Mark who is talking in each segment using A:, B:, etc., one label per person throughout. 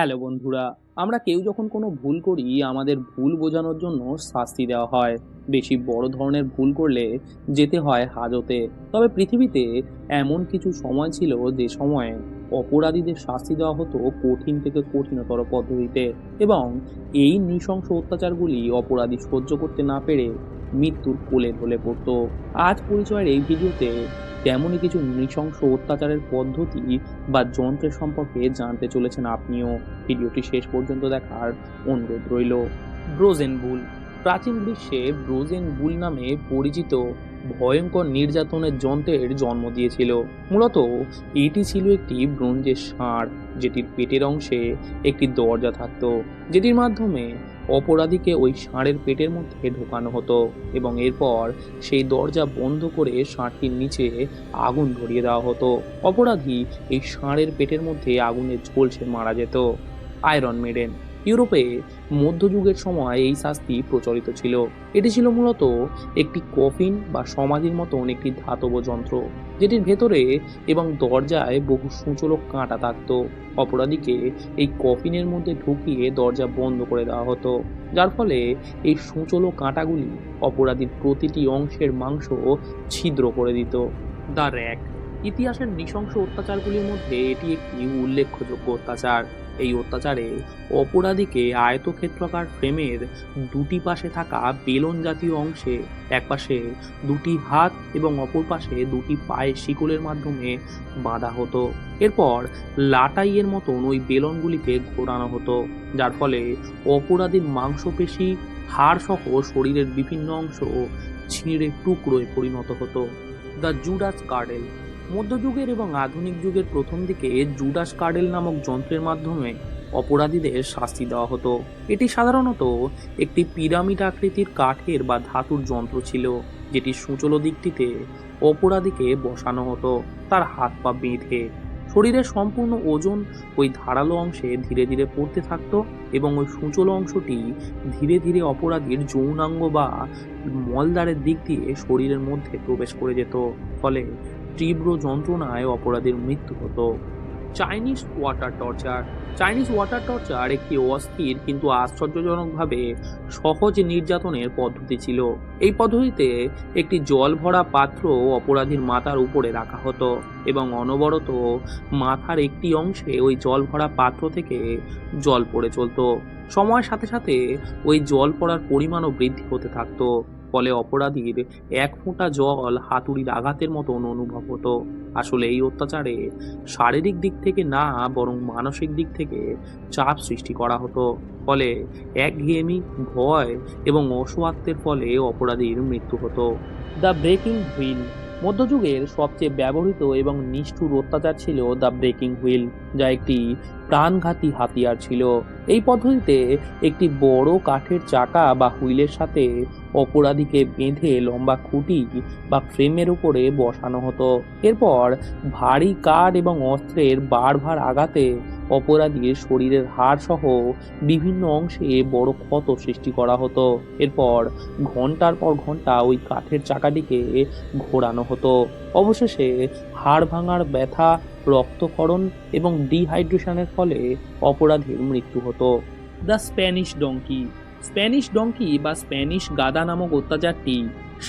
A: Hello বন্ধুরা, আমরা কেউ যখন কোনো ভুল করি, আমাদের ভুল বোঝানোর জন্য শাস্তি দেওয়া হয়। বেশি বড় ধরনের ভুল করলে যেতে হয় হাজতে। তবে পৃথিবীতে এমন কিছু সময় ছিল যে সময়ে অপরাধীদের শাস্তি দেওয়া হতো কঠিন থেকে কঠিনতর পদ্ধতিতে। এবং এই নৃশংস অত্যাচারগুলি অপরাধী সহ্য করতে না পেরে মৃত্যুর কোলে ঢলে পড়ত। আজ পরিচয়ের এই ভিডিওতে তেমনই কিছু নৃশংস অত্যাচারের পদ্ধতি বা যন্ত্রের সম্পর্কে জানতে চলেছেন আপনিও। ভিডিওটি শেষ পর্যন্ত দেখার অনুরোধ রইল। ব্রোজেন বুল প্রাচীন বিশ্বে ব্রোজেন বুল নামে পরিচিত ভয়ঙ্কর নির্যাতনের যন্ত্রের জন্ম দিয়েছিল। মূলত এটি ছিল একটি ব্রোঞ্জের ষাঁড়, যেটির পেটের অংশে একটি দরজা থাকতো, যেটির মাধ্যমে অপরাধীকে ওই ষাঁড়ের পেটের মধ্যে ঢোকানো হতো এবং এরপর সেই দরজা বন্ধ করে ষাঁড়টির নিচে আগুন ধরিয়ে দেওয়া হতো। অপরাধী এই ষাঁড়ের পেটের মধ্যে আগুনে ঝলসে মারা যেত। আয়রন মেডেন ইউরোপে মধ্যযুগের সময় এই শাস্তি প্রচলিত ছিল। এটি ছিল মূলত একটি কফিন বা সমাধির মতন একটি ধাতব যন্ত্র, যেটির ভেতরে এবং দরজায় বহু সূচলো কাঁটা থাকতো। অপরাধীকে এই কফিনের মধ্যে ঢুকিয়ে দরজা বন্ধ করে দেওয়া হতো, যার ফলে এই সূচলো কাঁটাগুলি অপরাধীর প্রতিটি অংশের মাংস ছিদ্র করে দিত। দ্য র্যাক, ইতিহাসের নৃশংস অত্যাচারগুলির মধ্যে এটি একটি উল্লেখযোগ্য অত্যাচার। এই অত্যাচারে অপরাধীকে আয়তক্ষেত্রাকার ফ্রেমের দুটি পাশে থাকা বেলন জাতীয় অংশে এক পাশে দুটি হাত এবং অপর পাশে দুটি পায়ের শিকলের মাধ্যমে বাঁধা হতো। এরপর লাটাইয়ের মতন ওই বেলনগুলিকে ঘোরানো হতো, যার ফলে অপরাধীর মাংসপেশি হাড় সহ শরীরের বিভিন্ন অংশ ছিঁড়ে টুকরোয় পরিণত হতো। দ্য জুডাস কার্ডেল মধ্যযুগের এবং আধুনিক যুগের প্রথম দিকে জুডাস কার্ডেল নামক যন্ত্রের মাধ্যমে অপরাধীদের শাস্তি দেওয়া হতো। এটি সাধারণত একটি পিরামিড আকৃতির কাঠের বা ধাতুর যন্ত্র ছিল, যেটি সূচলো দিকটিতে অপরাধীকে বসানো হতো, তার হাত পা বেঁধে। শরীরের সম্পূর্ণ ওজন ওই ধারালো অংশে ধীরে ধীরে পড়তে থাকত এবং ওই সূচলো অংশটি ধীরে ধীরে অপরাধীর যৌনাঙ্গ বা মলদ্বারের দিক দিয়ে শরীরের মধ্যে প্রবেশ করে যেত। ফলে তীব্র যন্ত্রণায় অপরাধীর মৃত্যু হতো। Chinese water torture Chinese water torture একটি অস্থির কিন্তু আশ্চর্যজনকভাবে সহজ নির্যাতনের পদ্ধতি ছিল। এই পদ্ধতিতে একটি জল ভরা পাত্র অপরাধীর মাথার উপরে রাখা হতো এবং অনবরত মাথার একটি অংশে ওই জল ভরা পাত্র থেকে জল পড়ে চলতো। সময়ের সাথে সাথে ওই জল পড়ার পরিমাণও বৃদ্ধি হতে থাকতো। ফলে অপরাধীর এক ফোঁটা জল হাতুড়ির আঘাতের মতন অনুভব হতো। আসলে এই অত্যাচারে শারীরিক দিক থেকে না, বরং মানসিক দিক থেকে চাপ সৃষ্টি করা হতো। ফলে একঘেয়েমি, ভয় এবং অসুয়াত্মের ফলে অপরাধীর মৃত্যু হতো। দ্য ব্রেকিং হুইল মধ্যযুগের সবচেয়ে ব্যবহৃত এবং নিষ্ঠুর অত্যাচার ছিল দ্য ব্রেকিং হুইল, যা একটি প্রাণঘাতী হাতিয়ার ছিল। এই পদ্ধতিতে একটি বড় কাঠের চাকা বা হুইলের সাথে অপরাধীকে বেঁধে লম্বা খুঁটি বা ফ্রেমের উপরে বসানো হতো। এরপর ভারী কাঠ এবং অস্ত্রের বারবার আঘাতে অপরাধীর শরীরের হাড় সহ বিভিন্ন অংশে বড় ক্ষত সৃষ্টি করা হতো। এরপর ঘণ্টার পর ঘণ্টা ওই কাঠের চাকাটিকে ঘোরানো হতো। অবশেষে হাড় ভাঙার ব্যথা, রক্তক্ষরণ এবং ডিহাইড্রেশনের ফলে অপরাধীর মৃত্যু হতো। The Spanish donkey Spanish donkey বা স্প্যানিশ গাদা নামক অত্যাচারটি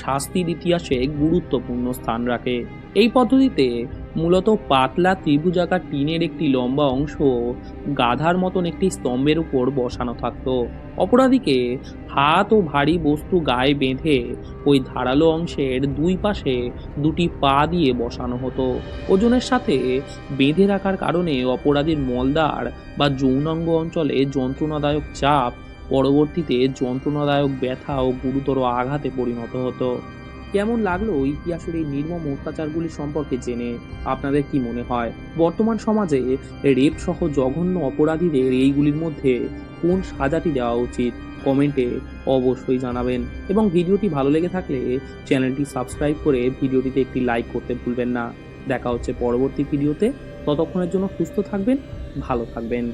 A: শাস্তির ইতিহাসে গুরুত্বপূর্ণ স্থান রাখে। এই পদ্ধতিতে মূলত পাতলা ত্রিভুজাকার টিনের একটি লম্বা অংশ গাধার মতন একটি স্তম্ভের উপর বসানো থাকতো। অপরাধীকে হাত ও ভারী বস্তু গায়ে বেঁধে ওই ধারালো অংশের দুই পাশে দুটি পা দিয়ে বসানো হতো। ওজনের সাথে বেঁধে রাখার কারণে অপরাধীর মলদার বা যৌনাঙ্গ অঞ্চলে যন্ত্রণাদায়ক চাপ পরবর্তীতে যন্ত্রণাদায়ক ব্যথা ও গুরুতর আঘাতে পরিণত হতো। কেমন লাগল ইতিহাসের এই নির্মম অত্যাচারগুলি সম্পর্কে জেনে? আপনাদের কি মনে হয়? বর্তমান সমাজে রেপ সহ জঘন্য অপরাধীদের এইগুলির মধ্যে কোন সাজাটি দেওয়া উচিত? কমেন্টে অবশ্যই জানাবেন। এবং ভিডিওটি ভালো লেগে থাকলে চ্যানেলটি সাবস্ক্রাইব করে ভিডিওটিতে একটি লাইক করতে ভুলবেন না। দেখা হচ্ছে পরবর্তী ভিডিওতে। ততক্ষণের জন্য সুস্থ থাকবেন, ভালো থাকবেন।